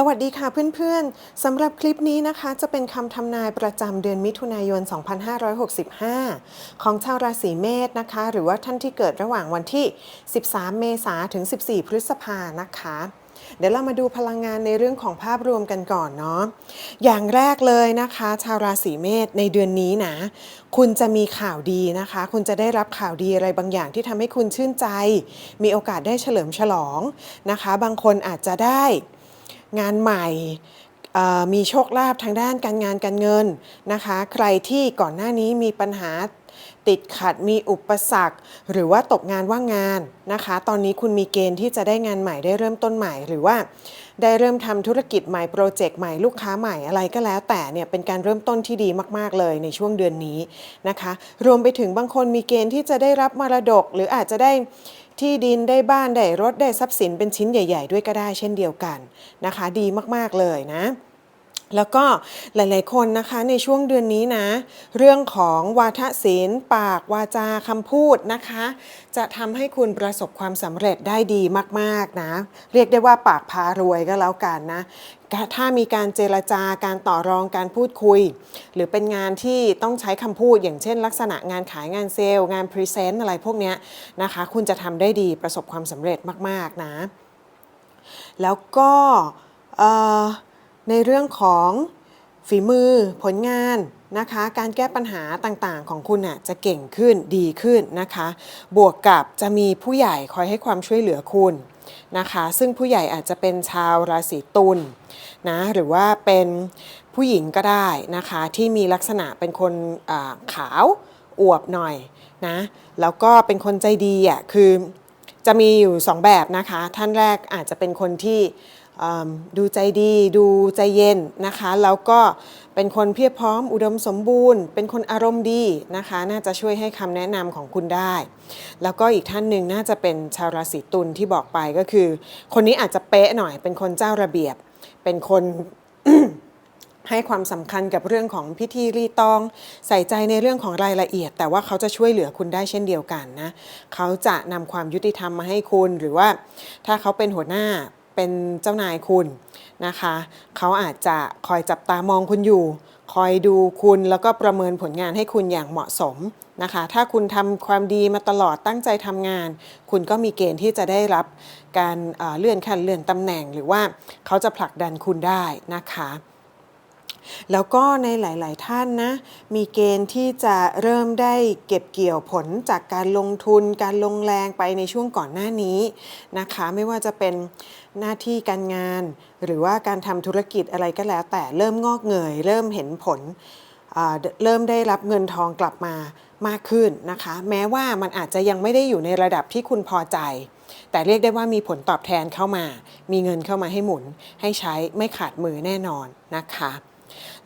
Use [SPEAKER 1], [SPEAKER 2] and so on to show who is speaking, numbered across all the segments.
[SPEAKER 1] สวัสดีค่ะเพื่อนๆสำหรับคลิปนี้นะคะจะเป็นคำทำนายประจำเดือนมิถุนายน 2565 ของชาวราศีเมษนะคะ หรือว่าท่านที่เกิดระหว่างวันที่ 13 เมษาถึง 14 พฤษภานะคะ เดี๋ยวเรามาดูพลังงานในเรื่องของภาพรวมกันก่อนเนาะอย่างแรกเลยนะคะ ชาวราศีเมษในเดือนนี้นะ คุณจะมีข่าวดีนะคะ คุณจะได้รับข่าวดีอะไรบางอย่างที่ทำให้คุณชื่นใจ มีโอกาสได้เฉลิมฉลองนะคะ บางคนอาจจะได้ งานใหม่มีโชคลาภทางด้านการงานการเงินนะคะ ใครที่ก่อนหน้านี้มีปัญหาติดขัดมีอุปสรรค หรือว่าตกงานว่างงานนะคะ ตอนนี้คุณมีเกณฑ์ที่จะได้งานใหม่ได้เริ่มต้นใหม่หรือว่า ได้เริ่มทำธุรกิจใหม่โปรเจกต์ใหม่ลูกค้าใหม่อะไรก็แล้ว แต่เนี่ยเป็นการเริ่มต้นที่ดีมากๆเลยในช่วงเดือนนี้นะคะ รวมไปถึงบางคนมีเกณฑ์ที่จะได้รับมรดก หรืออาจจะได้ที่ดินได้บ้านได้รถได้ทรัพย์สินเป็นชิ้นใหญ่ ๆ ด้วยก็ได้เช่นเดียวกันนะคะ ดีมากๆเลยนะ แล้วก็หลายๆคนนะคะในช่วงเดือนนี้นะ เรื่องของวาทศิลป์ปากวาจาคำพูดนะคะ จะทำให้คุณประสบความสำเร็จได้ดีมากๆนะ เรียกได้ว่าปากพารวยก็แล้วกันนะถ้ามีการเจรจาการต่อรองการพูดคุย หรือเป็นงานที่ต้องใช้คำพูด อย่างเช่น ลักษณะงานขายงานเซลล์ งานพรีเซนต์อะไรพวกเนี้ยนะคะ คุณจะทำได้ดีประสบความสำเร็จมากๆนะ แล้วก็เอ่อ ในเรื่องของฝีมือผลงานนะคะ การแก้ปัญหาต่างๆ ของคุณน่ะจะเก่งขึ้นดีขึ้นนะคะ บวกกับจะมีผู้ใหญ่คอยให้ความช่วยเหลือคุณนะคะ ซึ่งผู้ใหญ่อาจจะเป็นชาวราศีตุลนะหรือว่าเป็นผู้หญิงก็ได้นะคะ ที่มีลักษณะเป็นคนขาวอวบหน่อยนะแล้วก็เป็นคนใจดีอะคือจะมีอยู่ 2 แบบนะคะ ท่านแรกอาจจะเป็นคนที่ ดูใจดีดูใจเย็นนะคะแล้วก็เป็นคนเพียบพร้อมอุดมสมบูรณ์ เป็นคนอารมณ์ดีนะคะ น่าจะช่วยให้คำแนะนำของคุณได้ แล้วก็อีกท่านหนึ่งน่าจะเป็นชาวราศีตุลที่บอกไปก็คือ คนนี้อาจจะเป๊ะหน่อย เป็นคนเจ้าระเบียบ เป็นคนให้ความสำคัญกับเรื่องของพิธีรีตอง ใส่ใจในเรื่องของรายละเอียด แต่ว่าเขาจะช่วยเหลือคุณได้เช่นเดียวกันนะ เขาจะนำความยุติธรรมมาให้คุณหรือว่า ถ้าเขาเป็นหัวหน้า เป็นเจ้านายคุณนะคะ เขาอาจจะคอยจับตามองคุณอยู่ คอยดูคุณแล้วก็ประเมินผลงานให้คุณอย่างเหมาะสมนะคะ ถ้าคุณทำความดีมาตลอดตั้งใจทำงาน คุณก็มีเกณฑ์ที่จะได้รับการเอ่อเลื่อนขั้นเลื่อนตำแหน่ง หรือว่าเขาจะผลักดันคุณได้นะคะ แล้วก็ในหลาย ๆ ท่านนะ มีเกณฑ์ที่จะเริ่มได้เก็บเกี่ยวผลจากการลงทุน การลงแรงไปในช่วงก่อนหน้านี้นะคะ ไม่ว่าจะเป็นหน้าที่การงาน หรือว่าการทำธุรกิจอะไรก็แล้ว แต่เริ่มงอกเงย เริ่มเห็นผลเริ่มได้รับเงินทองกลับมามากขึ้นนะคะ แม้ว่ามันอาจจะยังไม่ได้อยู่ในระดับที่คุณพอใจ แต่เรียกได้ว่ามีผลตอบแทนเข้ามา มีเงินเข้ามาให้หมุน ให้ใช้ไม่ขาดมือแน่นอนนะคะ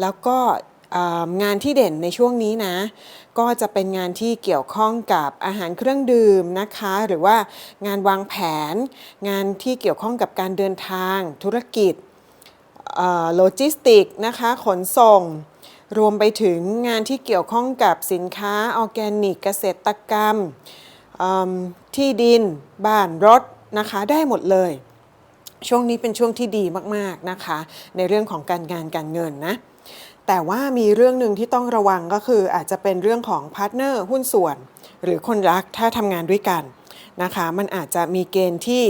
[SPEAKER 1] แล้วก็งานที่เด่นในช่วงนี้นะ ก็จะเป็นงานที่เกี่ยวข้องกับอาหารเครื่องดื่มนะคะ หรือว่างานวางแผน งานที่เกี่ยวข้องกับการเดินทาง ธุรกิจโลจิสติกนะคะ ขนส่ง รวมไปถึงงานที่เกี่ยวข้องกับสินค้าออร์แกนิกเกษตรกรรมที่ดิน บ้านรถนะคะ ได้หมดเลย ช่วงนี้เป็นช่วงที่ดีมากๆนะคะ ในเรื่องของการงานการเงินนะแต่ว่ามีเรื่องหนึ่งที่ต้องระวังก็คืออาจจะเป็นเรื่องของพาร์ทเนอร์หุ้นส่วน หรือคนรักถ้าทำงานด้วยกันนะคะ มันอาจจะมีเกณฑ์ที่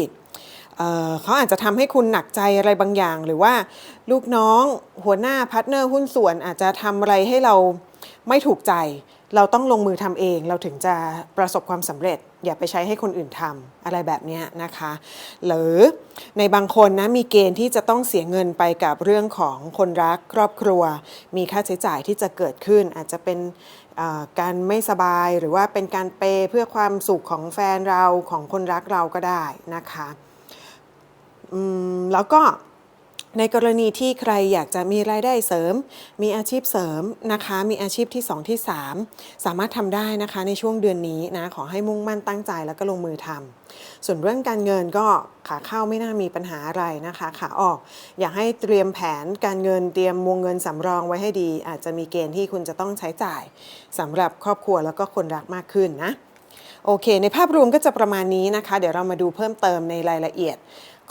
[SPEAKER 1] เเขาอาจจะทำให้คุณหนักใจอะไรบางอย่าง หรือว่าลูกน้องหัวหน้าพาร์ทเนอร์หุ้นส่วนอาจจะทำอะไรให้เราไม่ถูกใจ เราต้องลงมือทำเอง เราถึงจะประสบความสำเร็จ อย่าไปใช้ให้คนอื่นทำอะไรแบบนี้นะคะ หรือในบางคนนะมีเกณฑ์ที่จะต้องเสียเงินไปกับเรื่องของคนรักครอบครัว มีค่าใช้จ่ายที่จะเกิดขึ้น อาจจะเป็นการไม่สบายหรือว่าเป็นการเปย์เพื่อความสุขของแฟนเราของคนรักเราก็ได้นะคะแล้วก็ ในกรณีที่ใครอยากจะมีรายได้เสริม มีอาชีพเสริมนะคะ มีอาชีพที่ 2 ที่ 3 สามารถทำได้นะคะในช่วงเดือนนี้นะขอให้มุ่งมั่นตั้งใจแล้วก็ลงมือทำส่วนเรื่องการเงินก็ขาเข้าไม่น่ามีปัญหาอะไรนะคะ ขาออกอยากให้เตรียมแผนการเงินเตรียมวงเงินสำรองไว้ให้ดี อาจจะมีเกณฑ์ที่คุณจะต้องใช้จ่ายสำหรับครอบครัวแล้วก็คนรักมากขึ้นนะโอเค ในภาพรวมก็จะประมาณนี้นะคะ เดี๋ยวเรามาดูเพิ่มเติมในรายละเอียด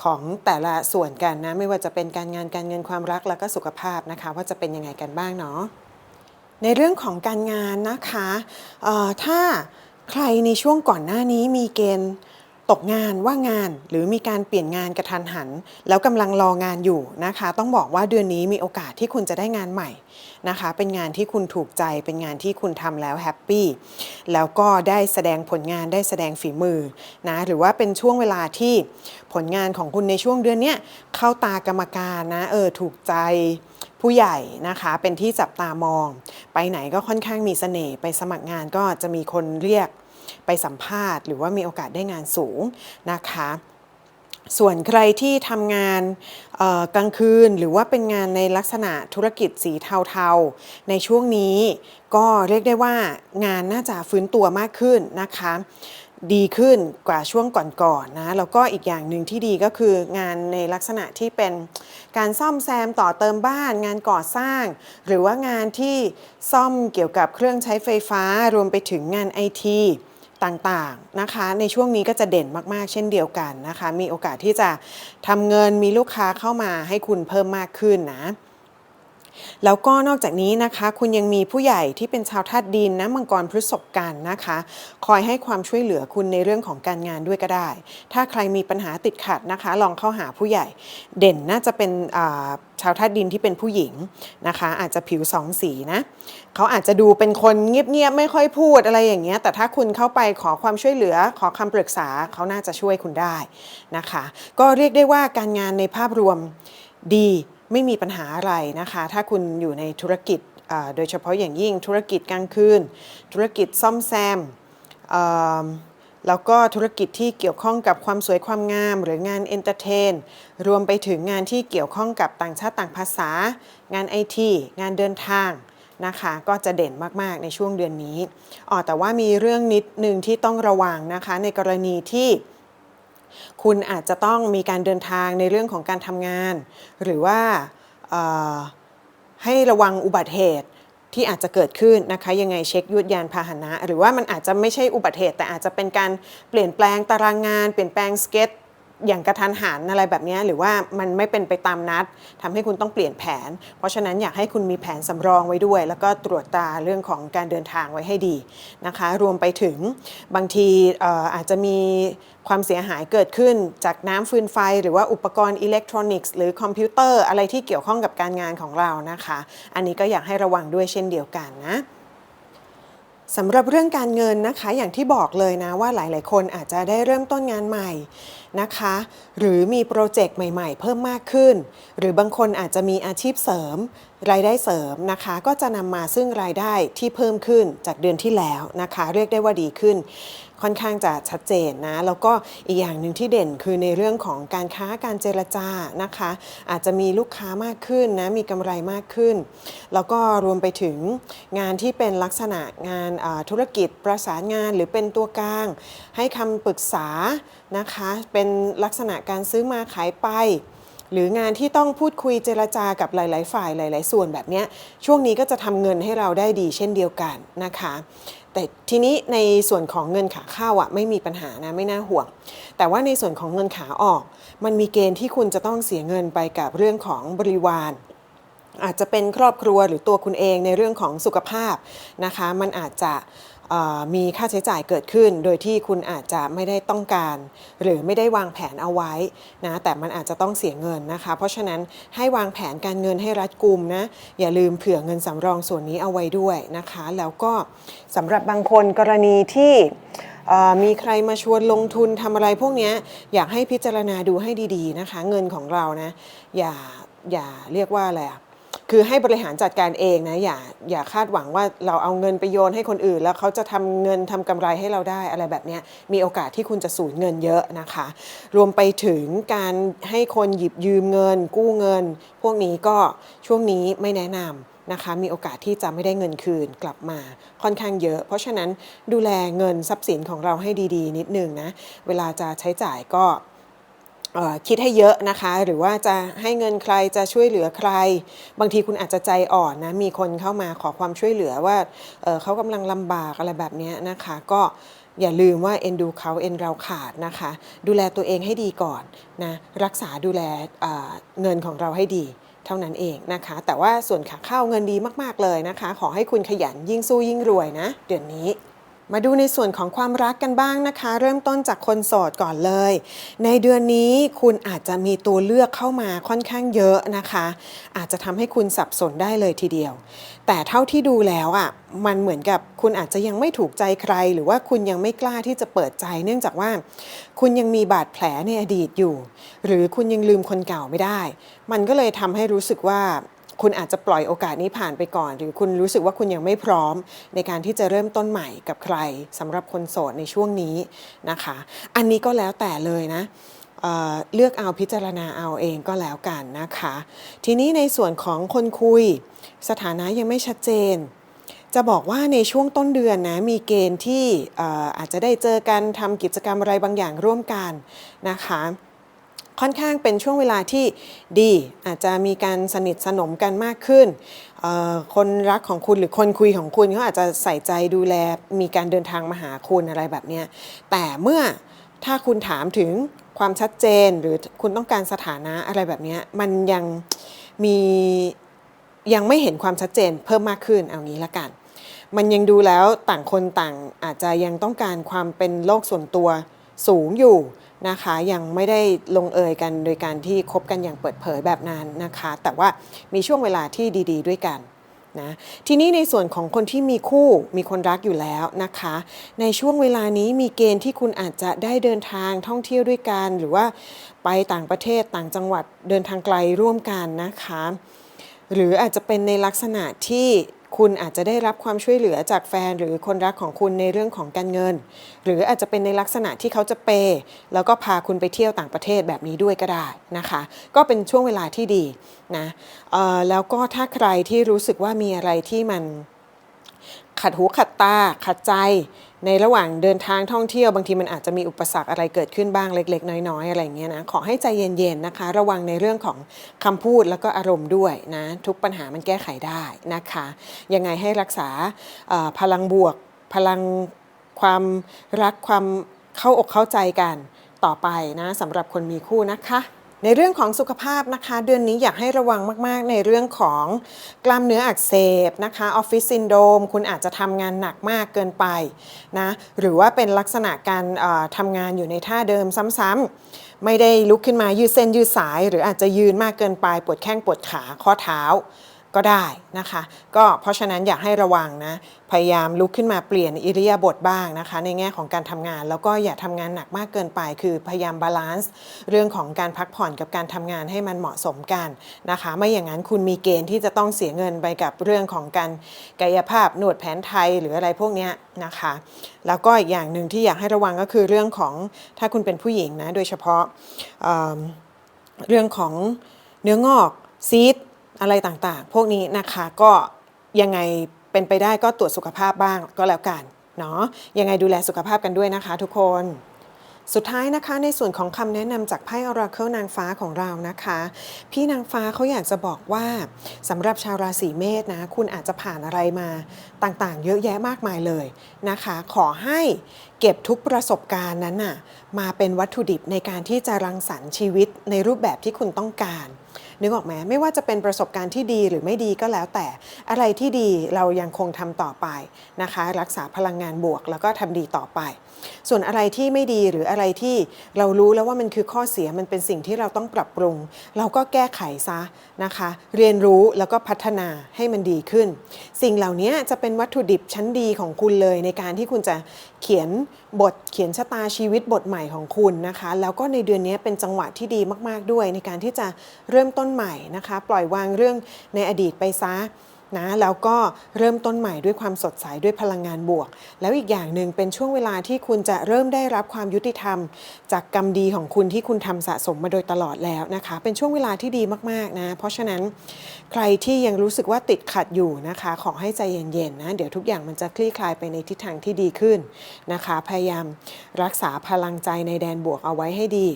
[SPEAKER 1] ของแต่ละส่วนกันนะ ไม่ว่าจะเป็นการงานการเงินความรักแล้วก็สุขภาพนะคะ ว่าจะเป็นยังไงกันบ้างเนาะในเรื่องของการงานนะคะถ้าใครในช่วงก่อนหน้านี้มีเกณฑ์ ตกงานว่างงานหรือมีการเปลี่ยนงานกระทันหัน แล้วกำลังรองานอยู่นะคะ ต้องบอกว่าเดือนนี้มีโอกาสที่คุณจะได้งานใหม่นะคะ เป็นงานที่คุณถูกใจเป็นงานที่คุณทำแล้วแฮปปี้แล้วก็ได้แสดงผลงานได้แสดงฝีมือนะหรือว่าเป็นช่วงเวลาที่ผลงานของคุณในช่วงเดือนนี้เข้าตากรรมการนะเออถูกใจผู้ใหญ่นะคะเป็นที่จับตามอง ไปไหนก็ค่อนข้างมีเสน่ห์ไปสมัครงานก็จะมีคนเรียก ไปสัมภาษณ์ หรือว่ามีโอกาสได้งานสูงนะคะส่วนใครที่ทำงานกลางคืนหรือว่าเป็นงานในลักษณะธุรกิจสีเทาๆ ในช่วงนี้ก็เรียกได้ว่างานน่าจะฟื้นตัวมากขึ้นนะคะ ดีขึ้นกว่าช่วงก่อนๆนะแล้วก็อีกอย่างหนึ่งที่ดีก็คืองานในลักษณะที่เป็นการซ่อมแซมต่อเติมบ้าน งานก่อสร้าง หรือว่างานที่ซ่อมเกี่ยวกับเครื่องใช้ไฟฟ้ารวมไปถึงงานไอที ต่างๆนะคะ ในช่วงนี้ก็จะเด่นมากๆ เช่นเดียวกันนะคะ มีโอกาสที่จะทำเงินมีลูกค้าเข้ามาให้คุณเพิ่มมากขึ้นนะ แล้วก็นอกจากนี้นะคะ คุณยังมีผู้ใหญ่ที่เป็นชาวธาตุดินนะมังกรพฤษภกันนะคะ คอยให้ความช่วยเหลือคุณในเรื่องของการงานด้วยก็ได้ ถ้าใครมีปัญหาติดขัดนะคะ ลองเข้าหาผู้ใหญ่ เด่นน่าจะเป็นชาวธาตุดินที่เป็นผู้หญิงนะคะ อาจจะผิวสองสีนะเขาอาจจะดูเป็นคนเงียบๆไม่ค่อยพูดอะไรอย่างเงี้ยแต่ถ้าคุณเข้าไปขอความช่วยเหลือขอคำปรึกษาเขาน่าจะช่วยคุณได้นะคะ ก็เรียกได้ว่าการงานในภาพรวมดี ไม่มีปัญหาอะไรนะคะ ถ้าคุณอยู่ในธุรกิจโดยเฉพาะอย่างยิ่งธุรกิจกลางคืน ธุรกิจซ่อมแซมแล้วก็ธุรกิจที่เกี่ยวข้องกับความสวยความงาม หรืองานเอนเตอร์เทน รวมไปถึงงานที่เกี่ยวข้องกับต่างชาติต่างภาษา งานไอทีงานเดินทางนะคะก็จะเด่นมาก ๆ ในช่วงเดือนนี้อ๋อแต่ว่ามีเรื่องนิดนึงที่ต้องระวังนะคะในกรณีที่ คุณอาจจะต้องมีการเดินทางในเรื่องของการทำงาน หรือว่าให้ระวังอุบัติเหตุที่อาจจะเกิดขึ้นนะคะยังไงเช็คยวดยานพาหนะ หรือว่ามันอาจจะไม่ใช่อุบัติเหตุ แต่อาจจะเป็นการเปลี่ยนแปลงตารางงาน เปลี่ยนแปลงสเก็ต อย่างกระทันหันอะไรแบบนี้หรือว่ามันไม่เป็นไปตามนัดทำให้คุณต้องเปลี่ยนแผน เพราะฉะนั้นอยากให้คุณมีแผนสำรองไว้ด้วย แล้วก็ตรวจตาเรื่องของการเดินทางไว้ให้ดีนะคะ รวมไปถึงบางทีเอ่ออาจจะมีความเสียหายเกิดขึ้นจากน้ำฟืนไฟ หรือว่าอุปกรณ์อิเล็กทรอนิกส์หรือคอมพิวเตอร์อะไรที่เกี่ยวข้องกับการงานของเรานะคะ อันนี้ก็อยากให้ระวังด้วยเช่นเดียวกันนะสำหรับเรื่องการเงินนะคะ อย่างที่บอกเลยนะว่าหลาย ๆ คนอาจจะได้เริ่มต้นงานใหม่ นะคะ หรือมีโปรเจกต์ใหม่ๆ เพิ่มมากขึ้น หรือบางคนอาจจะมีอาชีพเสริม รายได้เสริมนะคะ ก็จะนำมาซึ่งรายได้ที่เพิ่มขึ้นจากเดือนที่แล้วนะคะ เรียกได้ว่าดีขึ้น ค่อนข้างจะชัดเจนนะ แล้วก็อีกอย่างหนึ่งที่เด่นคือในเรื่องของการค้าการเจรจานะคะ อาจจะมีลูกค้ามากขึ้นนะ มีกำไรมากขึ้น แล้วก็รวมไปถึงงานที่เป็นลักษณะงานธุรกิจประสานงานหรือเป็นตัวกลาง ให้คำปรึกษา นะคะ เป็นลักษณะการซื้อมาขายไป หรืองานที่ต้องพูดคุยเจรจากับหลาย ๆ ฝ่ายหลาย ๆ ส่วนแบบนี้ช่วงนี้ก็จะทำเงินให้เราได้ดีเช่นเดียวกันนะคะแต่ทีนี้ในส่วนของเงินขาเข้าอะไม่มีปัญหานะไม่น่าห่วง แต่ว่าในส่วนของเงินขาออก มันมีเกณฑ์ที่คุณจะต้องเสียเงินไปกับเรื่องของบริวารอาจจะเป็นครอบครัวหรือตัวคุณเองในเรื่องของสุขภาพนะคะ มันอาจจะ มีค่าใช้จ่ายเกิดขึ้น โดยที่คุณอาจจะไม่ได้ต้องการ หรือไม่ได้วางแผนเอาไว้นะแต่มันอาจจะต้องเสียเงินนะคะ เพราะฉะนั้นให้วางแผนการเงินให้รัดกุมนะอย่าลืมเผื่อเงินสำรองส่วนนี้เอาไว้ด้วยนะคะ แล้วก็สำหรับบางคนกรณีที่มีใครมาชวนลงทุนทำอะไรพวกนี้อยากให้พิจารณาดูให้ดีๆนะคะ เงินของเรานะอย่าอย่าเรียกว่าอะไรอะ คือให้บริหารจัดการเองนะอย่าอย่าคาดหวังว่าเราเอาเงินไปโยนให้คนอื่น แล้วเขาจะทำเงินทำกำไรให้เราได้อะไรแบบนี้มีโอกาสที่คุณจะสูญเงินเยอะนะคะ รวมไปถึงการให้คนหยิบยืมเงิน กู้เงิน พวกนี้ก็ช่วงนี้ไม่แนะนำนะคะมีโอกาสที่จะไม่ได้เงินคืนกลับมาค่อนข้างเยอะ เพราะฉะนั้นดูแลเงินทรัพย์สินของเราให้ดีๆ นิดนึงนะ เวลาจะใช้จ่ายก็ คิดให้เยอะนะคะ หรือว่าจะให้เงินใครจะช่วยเหลือใคร บางทีคุณอาจจะใจอ่อนนะมีคนเข้ามาขอความช่วยเหลือว่าเเขากำลังลำบากอะไรแบบนี้นะคะ ก็อย่าลืมว่าเอ็นดูเขาเอ็นเราขาดนะคะ ดูแลตัวเองให้ดีก่อนนะรักษาดูแลเเงินของเราให้ดีเท่านั้นเองนะคะ แต่ว่าส่วนขาเข้าเงินดีมาก ๆ เลยนะคะ ขอให้คุณขยันยิ่งสู้ยิ่งรวยนะ เดือนนี้ มาดูในส่วนของความรักกันบ้างนะคะ เริ่มต้นจากคนโสดก่อนเลย ในเดือนนี้คุณอาจจะมีตัวเลือกเข้ามาค่อนข้างเยอะนะคะ อาจจะทำให้คุณสับสนได้เลยทีเดียว แต่เท่าที่ดูแล้วอะมันเหมือนกับคุณอาจจะยังไม่ถูกใจใคร หรือว่าคุณยังไม่กล้าที่จะเปิดใจ เนื่องจากว่าคุณยังมีบาดแผลในอดีตอยู่ หรือคุณยังลืมคนเก่าไม่ได้ มันก็เลยทำให้รู้สึกว่า คุณอาจจะปล่อยโอกาสนี้ผ่านไปก่อน หรือคุณรู้สึกว่าคุณยังไม่พร้อม ในการที่จะเริ่มต้นใหม่กับใครสำหรับคนโสดในช่วงนี้นะคะ อันนี้ก็แล้วแต่เลยนะเเลือกเอาพิจารณาเอาเองก็แล้วกันนะคะ ทีนี้ในส่วนของคนคุย สถานะยังไม่ชัดเจน จะบอกว่าในช่วงต้นเดือนนะมีเกณฑ์ที่อาจจะได้เจอกันทำกิจกรรมอะไรบางอย่างร่วมกันนะคะ ค่อนข้างเป็นช่วงเวลาที่ดี อาจจะมีการสนิทสนมกันมากขึ้น คนรักของคุณหรือคนคุยของคุณเขาอาจจะใส่ใจดูแลมีการเดินทางมาหาคุณอะไรแบบนี้แต่เมื่อถ้าคุณถามถึงความชัดเจนหรือคุณต้องการสถานะอะไรแบบนี้มันยังมียังไม่เห็นความชัดเจนเพิ่มมากขึ้นเอางี้ละกัน มันยังดูแล้วต่างคนต่างอาจจะยังต้องการความเป็นโลกส่วนตัวสูงอยู่ นะคะยังไม่ได้ลงเอยกันโดยการที่คบกันอย่างเปิดเผยแบบนั้นนะคะ แต่ว่ามีช่วงเวลาที่ดี ๆ ด้วยกันนะทีนี้ในส่วนของคนที่มีคู่มีคนรักอยู่แล้วนะคะ ในช่วงเวลานี้มีเกณฑ์ที่คุณอาจจะได้เดินทางท่องเที่ยวด้วยกัน หรือว่าไปต่างประเทศต่างจังหวัดเดินทางไกลร่วมกันนะคะ หรืออาจจะเป็นในลักษณะที่ คุณอาจจะได้รับความช่วยเหลือจากแฟนหรือคนรักของคุณในเรื่องของการเงิน หรืออาจจะเป็นในลักษณะที่เขาจะเปย์แล้วก็พาคุณไปเที่ยวต่างประเทศแบบนี้ด้วยก็ได้นะคะ ก็เป็นช่วงเวลาที่ดีนะแล้วก็ถ้าใครที่รู้สึกว่ามีอะไรที่มัน ขัดหูขัดตาขัดใจ ในระหว่างเดินทางท่องเที่ยวบางทีมันอาจจะมีอุปสรรคอะไรเกิดขึ้นบ้างเล็ก ๆ น้อยๆอะไรเงี้ยนะขอให้ใจเย็นๆนะคะ ระวังในเรื่องของคำพูดแล้วก็อารมณ์ด้วยนะทุกปัญหามันแก้ไขได้นะคะยังไงให้รักษาพลังบวก พลังความรักความเข้าอกเข้าใจกันต่อไปนะสำหรับคนมีคู่นะคะ ในเรื่องของสุขภาพนะคะ เดือนนี้อยากให้ระวังมากๆ ในเรื่องของกล้ามเนื้ออักเสบนะคะออฟฟิศซินโดมคุณอาจจะทำงานหนักมากเกินไปนะหรือว่าเป็นลักษณะการทำงานอยู่ในท่าเดิมซ้ำๆไม่ได้ลุกขึ้นมายืดเส้นยืดสาย หรืออาจจะยืนมากเกินไปปวดแข้งปวดขาข้อเท้า ก็ได้นะคะ ก็เพราะฉะนั้นอยากให้ระวังนะ พยายามลุกขึ้นมาเปลี่ยนอิริยาบถบ้างนะคะ ในแง่ของการทำงาน แล้วก็อย่าทำงานหนักมากเกินไป คือพยายามบาลานซ์เรื่องของการพักผ่อนกับการทำงานให้มันเหมาะสมกันนะคะ ไม่อย่างนั้นคุณมีเกณฑ์ที่จะต้องเสียเงินไปกับเรื่องของการกายภาพนวดแผนไทยหรืออะไรพวกนี้นะคะ แล้วก็อีกอย่างหนึ่งที่อยากให้ระวังก็คือเรื่องของถ้าคุณเป็นผู้หญิงนะโดยเฉพาะเเรื่องของเนื้องอกซีด อะไรต่างๆ พวกนี้นะคะก็ยังไงเป็นไปได้ก็ตรวจสุขภาพบ้างก็แล้วกันเนาะยังไงดูแลสุขภาพกันด้วยนะคะทุกคนสุดท้ายนะคะในส่วนของคำแนะนำจากไพ่ Oracle นางฟ้าของเรานะคะ พี่นางฟ้าเขาอยากจะบอกว่าสำหรับชาวราศีเมษนะคุณอาจจะผ่านอะไรมาต่างๆ เยอะแยะมากมายเลยนะคะ ขอให้เก็บทุกประสบการณ์นั้นน่ะมาเป็นวัตถุดิบในการที่จะรังสรรค์ชีวิตในรูปแบบที่คุณต้องการ นึกออกไหมไม่ว่าจะเป็นประสบการณ์ที่ดีหรือไม่ดีก็แล้วแต่อะไรที่ดีเรายังคงทำต่อไปนะคะ รักษาพลังงานบวก แล้วก็ทำดีต่อไป ส่วนอะไรที่ไม่ดีหรืออะไรที่เรารู้แล้วว่ามันคือข้อเสียมันเป็นสิ่งที่เราต้องปรับปรุง เราก็แก้ไขซะนะคะ เรียนรู้แล้วก็พัฒนาให้มันดีขึ้น สิ่งเหล่านี้จะเป็นวัตถุดิบชั้นดีของคุณเลย ในการที่คุณจะเขียนบทเขียนชะตาชีวิตบทใหม่ของคุณนะคะ แล้วก็ในเดือนนี้เป็นจังหวะที่ดีมาก ๆด้วย ในการที่จะเริ่มต้นใหม่นะคะ ปล่อยวางเรื่องในอดีตไปซะ นะแล้วก็เริ่มต้นใหม่ด้วยความสดใสด้วยพลังงานบวก แล้วอีกอย่างหนึ่งเป็นช่วงเวลาที่คุณจะเริ่มได้รับความยุติธรรม จากกรรมดีของคุณที่คุณทำสะสมมาโดยตลอดแล้วนะคะ เป็นช่วงเวลาที่ดีมากๆนะ เพราะฉะนั้นใครที่ยังรู้สึกว่าติดขัดอยู่นะคะ ขอให้ใจเย็นๆนะเดี๋ยวทุกอย่างมันจะคลี่คลายไปในทิศทางที่ดีขึ้นนะคะ พยายามรักษาพลังใจในแดนบวกเอาไว้ให้ดี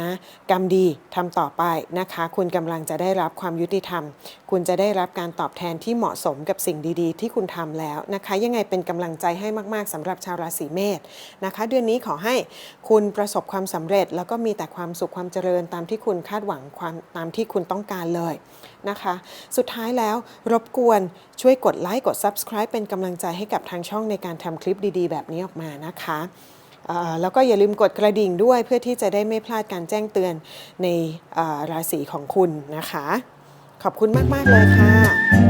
[SPEAKER 1] นะกรรมดีทำต่อไปนะคะ คุณกำลังจะได้รับความยุติธรรม คุณจะได้รับการตอบแทนที่เหมาะสมกับสิ่งดีๆ ที่คุณทำแล้วนะคะ ยังไงเป็นกำลังใจให้มากๆสำหรับชาวราศีเมษนะคะ เดือนนี้ขอให้คุณประสบความสำเร็จ แล้วก็มีแต่ความสุขความเจริญตามที่คุณคาดหวังความตามที่คุณต้องการเลยนะคะ สุดท้ายแล้วรบกวนช่วยกดไลค์กด Subscribe เป็นกำลังใจให้กับทางช่องในการทำคลิปดีๆ แบบนี้ออกมานะคะแล้วก็อย่าลืมกดกระดิ่งด้วยเพื่อที่จะได้ไม่พลาดการแจ้งเตือนในราศีของคุณนะคะ ขอบคุณมาก ๆ เลยค่ะ